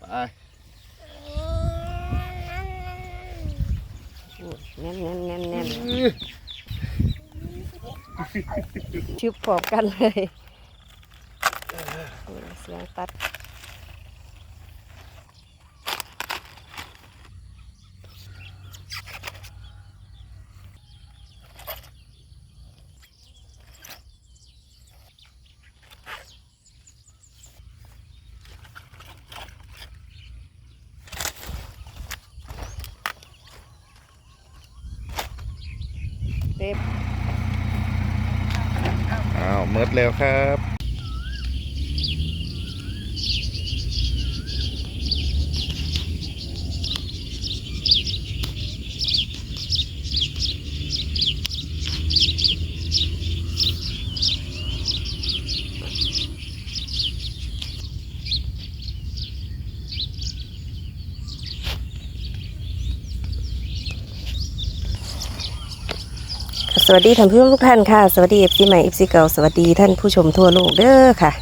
ไปแน่นแน่นแน่นแน่นชิบปอบกันเลยเสียงตัด เต็มอ้าวเมิดแล้วครับ สวัสดีท่านผู้ชมทุกท่านค่ะ สวัสดีเอฟซีใหม่เอฟซีเก่าสวัสดีท่านผู้ชมทั่วโลกเด้อค่ะ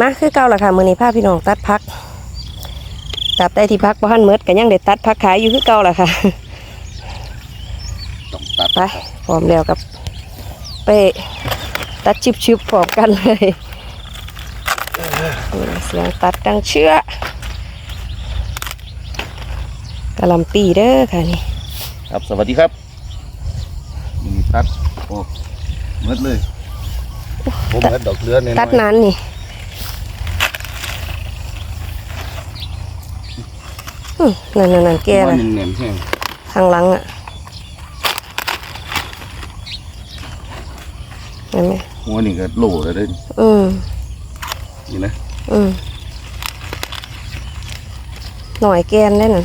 มาคือเก่าละค่ะมือนี้พาพี่น้องตัดพัก ตัดได้ที่พักบ้านเมิดกันยังได้ตัดพักขายอยู่คือเก่าละค่ะต้องตัดไปพร้อมแล้วกับไปตัดชิบๆพร้อมกันเลยเสียงตัดดังเชื่อกะหลำปีเด้อค่ะนี่ครับสวัสดีครับนี่ ตัดโอ้เมิดเลยผมเมิดดอกเรือเนี่ยตัดนานนี่อืมนั่นนั่นนั่นแก่ว่าละเนียนๆแห้งทางหลังอะเห็นไหมหัวนี่ก็โหลเลยเด้ออืมนี่นะอืมหน่อยแกนได้น่ะ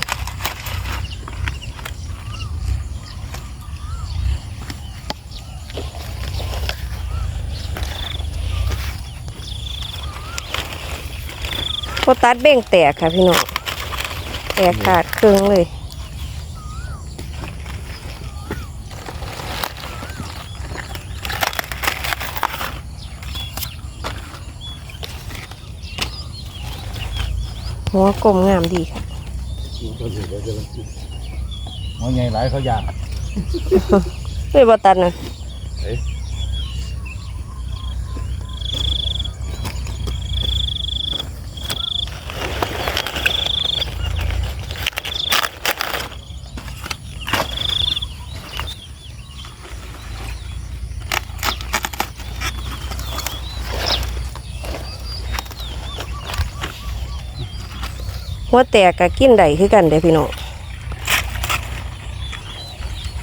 อตัดเบ่งแตกค่ะพี่น้องแตกขาดครึ่งเลยหัวกลมงามดีค่ะหัวใหญ่หลายเขาอยากเฮ้ยบอตัดนะ หัวแตกกับกินได้คือกันเด้อพี่น้อง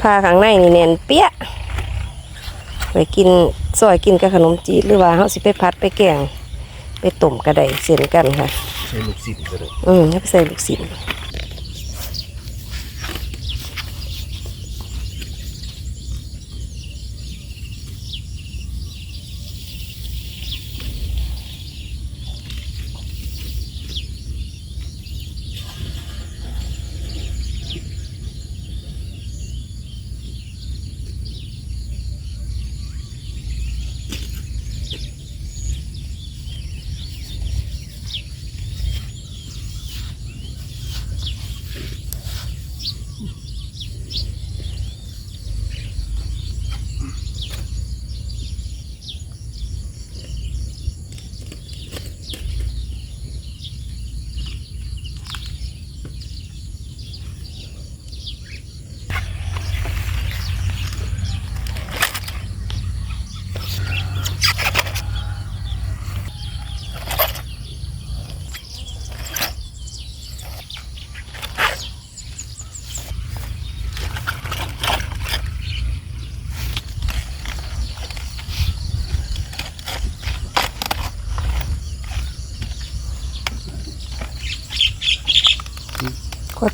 ผ้าข้างในนี่แน่นเปี้ยไปกินซอยกินกับขนมจีนหรือว่าเฮาสิไปพัดไปแกง ไปต้มกระไดเส้นกันค่ะใช้ลูกศิษย์ก็ได้อืมให้ไปใส่ลูกศิษย์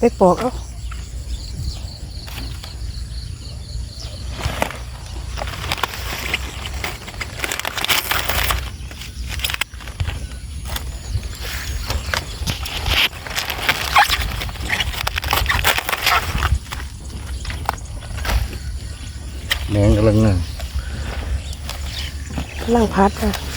ไปปอกเอาแหนงกำลังน่ะล่างพัดค่ะ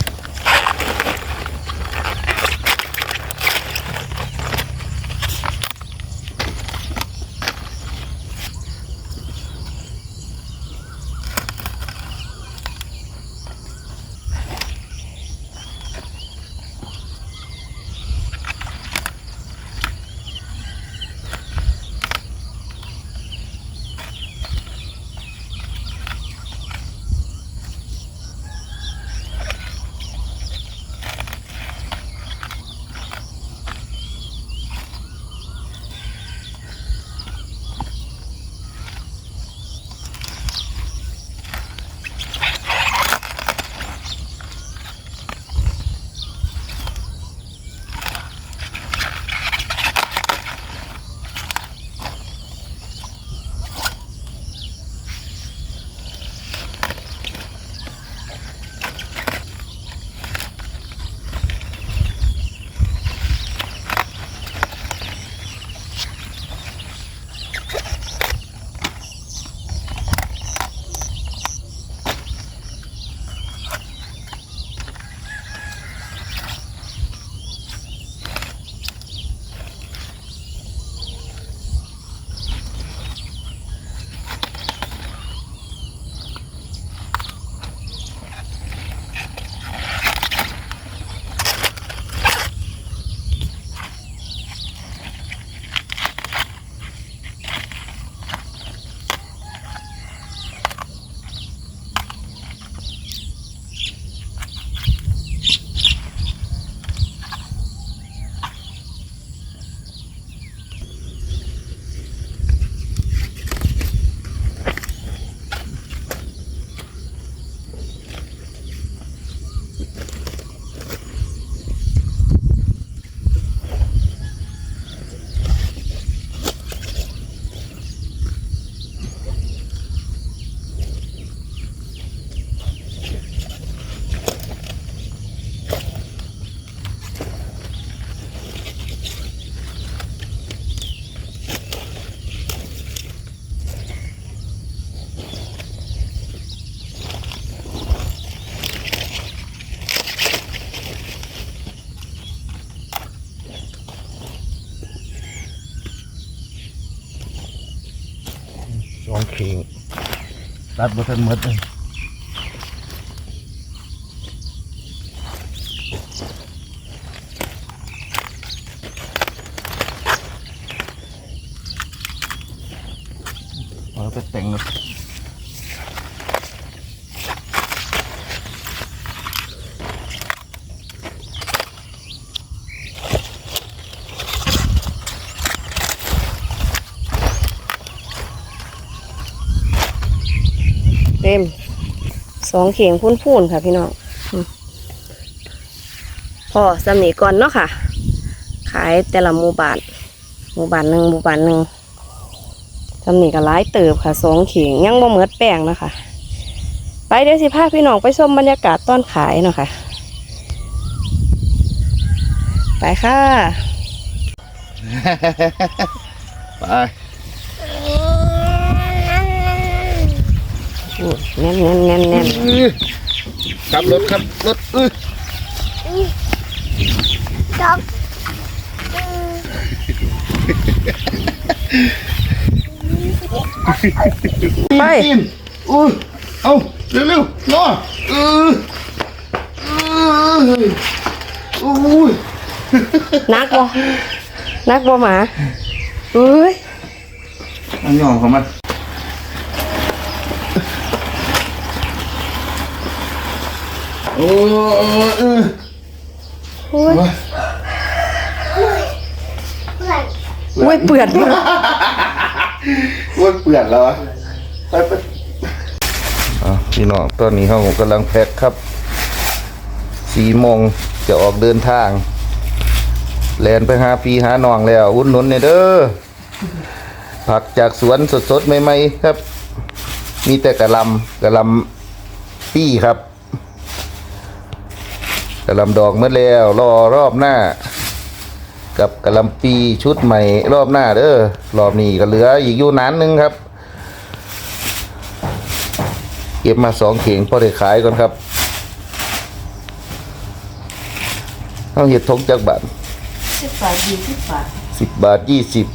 ตัดบ่ทันหมดเลยเอาไปแต่งนะเต็มส องเข่งพูนๆค่ะพี่น้องพอสำนีก่อนเนาะค่ะ ขายแต่ละหมู่บ้านหมู่บ้านหนึ่งหมู่บ้านหนึ่งสำนีก็หลายเติบค่ะสองเข่งยังบ่เหมือดแป้งนะคะไปเดี๋ยวสิพาพี่น้องไปชมบรรยากาศต้นขายเนาะค่ะ ไปค่ะ ไป แน่นแน่นแน่นแน่นอื้อขับรถครับรถอื้อไปกินอื้อเอาเร็วเร็วๆรออื้ออื้ออุ้ยนักบ่นักบ่หมาเอ้ยอันยองของมัน โอ้ยอื้อโอ้ยโอ้ยโอ้ยเปื่อนอ้วนเปื่อนแล้วอะไปไปอะพี่น้องตอนนี้เขากำลังแพ็คครับสี่โมงจะออกเดินทางแลนไปหาพี่หาน้องแล้วอุ่นหนุนเนี่ยเด้อผักจากสวนสดๆใหม่ๆครับ มีแต่กระหลำกระหลำปี้ครับ กระหลำดอกเมื่อแล้วรอรอบหน้า กับกระหลำปีชุดใหม่รอบหน้าเด้อรอบนี้ก็เหลืออีกอยู่นานหนึงครับ เก็บมาสองเข่งพอได้ขายก่อนครับเอาเห็ดทงจากบาทสิบบาทยี่สิบบาทสิบบาทยี่สิบ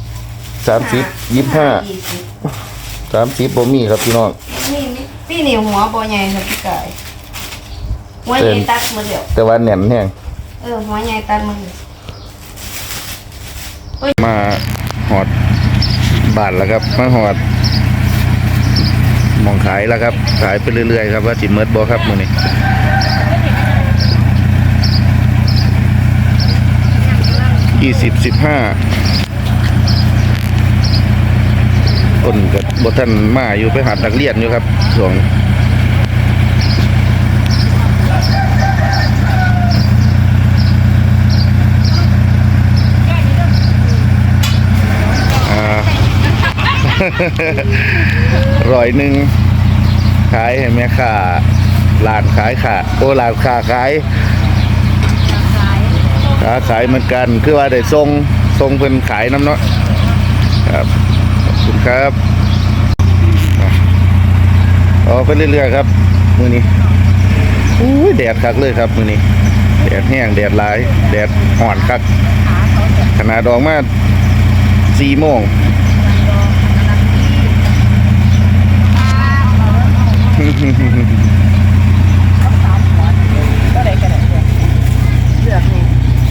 สามสิบยี่ห้ายี่สิบสามสิบบ่มีครับพี่น้องนี่นี่พี่เหนียวหัวบ่ใหญ่ครับพี่ไก่ หัวใหญ่ตัดหมาเดี๋ยวแต่ว่าแหน่นแห้งเออหัวใหญ่ตัดหมาเดี๋ยวมาหอดบาทแล้วครับมาหอดหมองขายแล้วครับ ขายไปเรื่อยๆครับว่าจิเมิดบ่ครับมื้อนี้ยี่สิบสิบห้าคนกับบท่านมาอยู่ไปหัดนักเรียนอยู่ครับสองอ่า ร้อยหนึ่งขายให้แม่ค้าร้านขายขาโอ้ร้านค้าขายค้าขายเหมือนกันคือว่าได้ทรงทรงเพิ่นขายน้ำเนาะครับขอบคุณครับออาไปเรื่อยๆครับมือนี้อุ้ยแดดคักเลยครับมือนี้แดดแห้งแดดหลายแดดห่อนคักขนาดดอกมาสี่โมง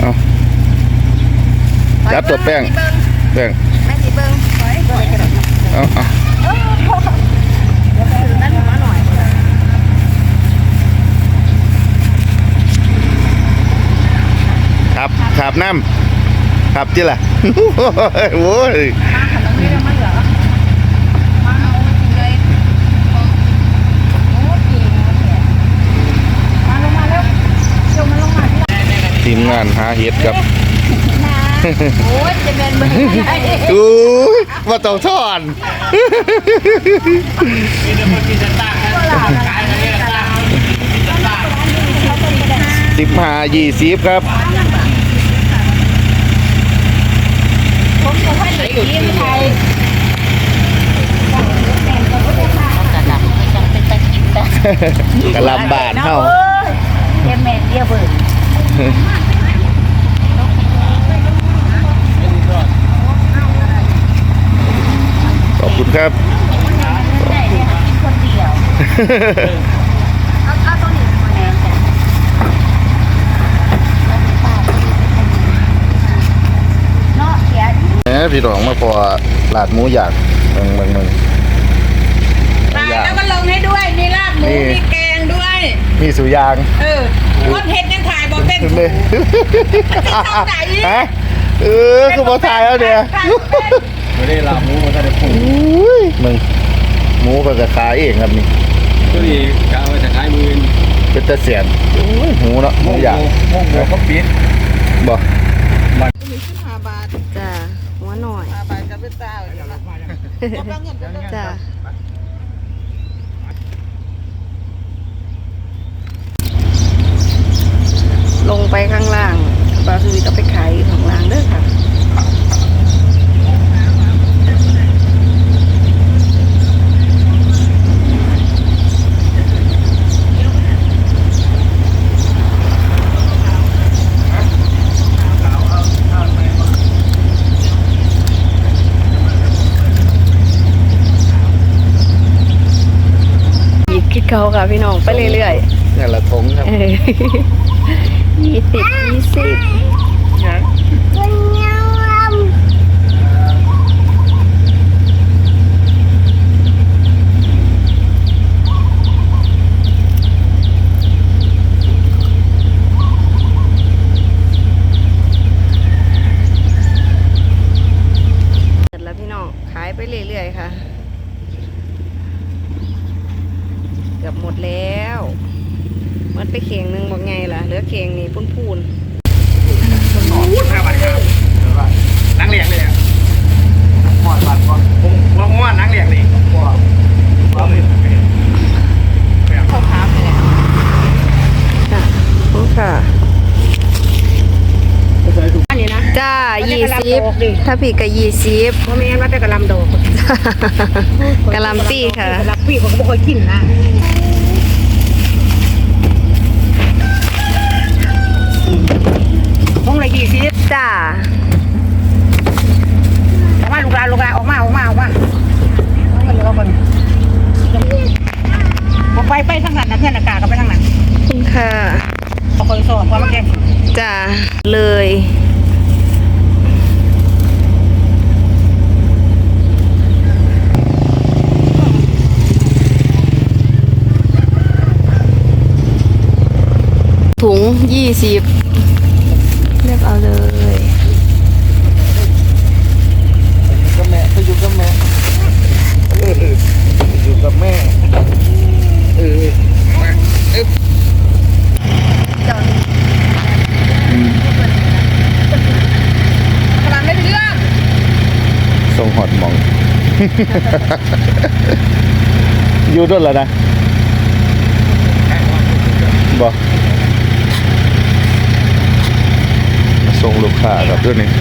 เอาจับตัวแป้งแป้งแม่สีเบิ้งเอาเอาขับขับน้ำขับจิล่ะโอ้ย ทีมงานหาเห็ดครับโอ้ยจะเป็นเบิ้งอู้ยมาต้องทอนสิบห้ายี่สิบครับผมจะให้หนูยิ้มไทยกะลำบานเฮาเดี๋ยวแม่เดียวเบิ้ง ขอบคุณครับขอบเอาเอาตัวนี้มาแน่จ้ะเนาะเสียแหมพี่น้องมาพอลาดหมูอยากเบิ่งเบิ่งเบิ่งตายแล้วก็ลงให้ด้วย มีลาบหมู นี่ มีแก งด้วยมีสุยาง เออคนเห็ดยังถ่ายบอกเป็นเลยเข้าใจฮะเออคือบ่ทายแล้วเนี่ยไม่ได้ลาบหมูมาแต่ได้ปรุงอุ้ยมึงหมูก็จะขายเองครับนี่ก็ดีกะว่าจะขายมือเป็นตะเสียนอุ้ยหมูเนาะหมูอยากโมงโมงก็ปิดบ่ห้าบาทจ้ะหัวหน่อยห้าบาทกับเป็นเจ้าอย่างละบอกเงินเป็นเจ้าจ้ะ ลงไปข้างล่างบาซูวิก็ไปขายอยู่ข้างล่างเด้อค่ะหยิบคิดเขาค่ะพี่น้องไปเรื่อยเนี่ยละทงครับๆเออ ยี่สิบยี่สิบเสร็จแล้วพี่น้องขายไปเรื่อยๆค่ะ เกือบหมดแล้ว หมันไปเข่งหนึงบอกไงล่ะเหลือเข่งนี่พุ่นพูนห้าบาทครับนังเหลียงเลยอะหอดบาทก่อนผมว่าผมว่านังเหลียงเลยว้าวว้าวเลยเขาขาวเลยๆค่ะขอบคุณค่ะอันนี้นะ จ้าแล้วแต่ยี่กะหล่ำสิบดอกดิถ้าผิดก็ยี่สิบ เพราะไม่งั้นว่าแต่กระลำโดกกะหลำปีค่ะ กระลำปีผมก็ไม่เคยกินนะพงละ ยี่สิบจ้าออกมาลูกหลานลูกหลานออกมาออกมาออกมาเอาเงินเลยเอาเงินบอกไปไปทางนั้นนะเพื่อนอากาศก็ไปทางนั้นขอบคุณค่ะเอาคนโซ่ความมาแกงจ้าเลยถุงยี่สิบเลือกเอาเลย กับแม่ไปอยู่กับแม่เออไปอยู่กับแม่เออมาเอ๊ะ กำลังไม่เรื่อง ส่งหอดหมอง อยู่ด้วยเหรอนะบอส่งลูกค้าครับด้วยนี่ เ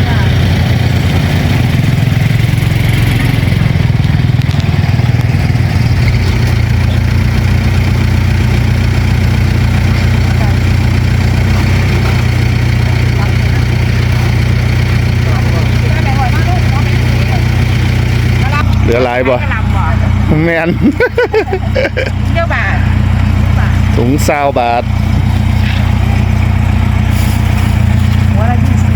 ห ลือหลายบ่กำลังบ่แมน เจ้าบ่าถุงซาวบาท หัวละยี่สิบ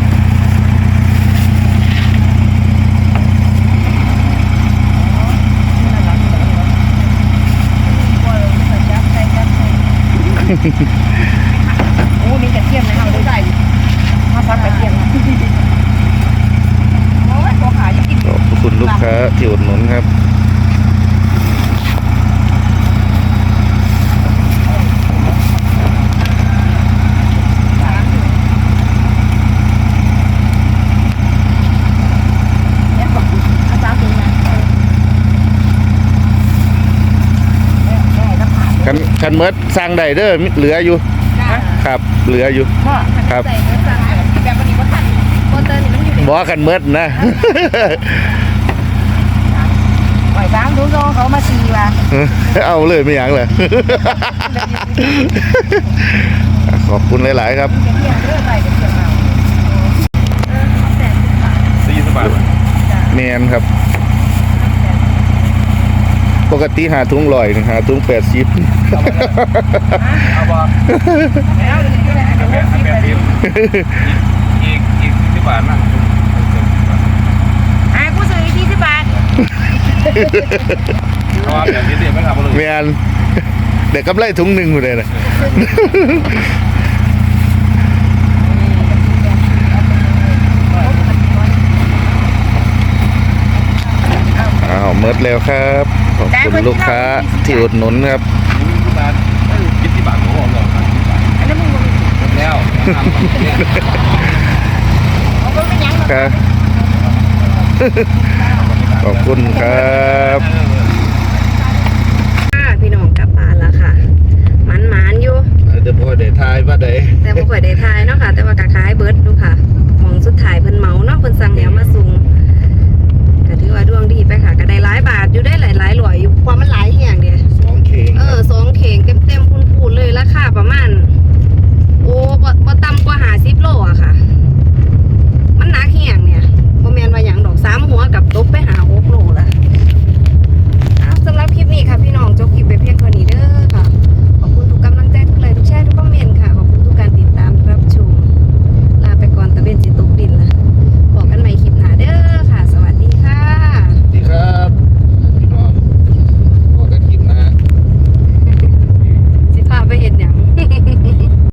โอ้มีกระเทียมในเอาด้วยได้มาซับกระเทียมนะโอ้ยตัวขายังกิน ขอบ คุณลูกค้าที่อุดหนุนครับเนี่ยบอกอาจารย์เป็นไงแม่ก็ผ่านคันคันเมิดสร้างได้เด้อมิเหลืออยู่ครับ เหลืออยู่พ่อครับใส่เนื้อสัตว์แบบวันนี้ก็ทันโปรเตอร์นี่มันอยู่ในบอกคันเมิดนะปล่อย สามดูโซเขามาซีว่ะเอาเลยไม่อยากเลย ขอบคุณหลาย ๆ ครับกระเทียมเรื่องอะไรกระเทียมเอาสี่สิบบาทแมนครับปปกติหาถุงลอยหาถุงแปดสิบเอาบ่แล้วแบบแบบนี้อีกอีกสิบบาทนะ ไอ้กูซื้ออีกที่สิบบาท เพราะว่าแบบนี้เดี๋ยวไม่ทำเลยแมนเด็กกับไรถุงหนึ่งอยู่เลยนะ อ้าวเมิดแล้วครับ ขอบคุณลูกค้าที่อุดหนุนครับสิบบาทยี่สิบบาทผมบอกเลยอันนั้นมึงแล้ว เอาไปเป็นหยังหรอก ครับ ขอบคุณครับพี่น้องกลับบ้านแล้วค่ะมันหมานอยู่แต่พ่เด้ทายว่าได้แต่พ่ค่อยไดทายเนาะค่ะ แต่ว่ากะขายเบิร์ดดูค่ะมองสุดท้ายเพิ่นเมาเนาะเพิ่นสั่งแนวมาสูงก็ที่ว่าดวงดีไปค่ะก็ได้หลายบาทอยู่ได้หลายหลายหล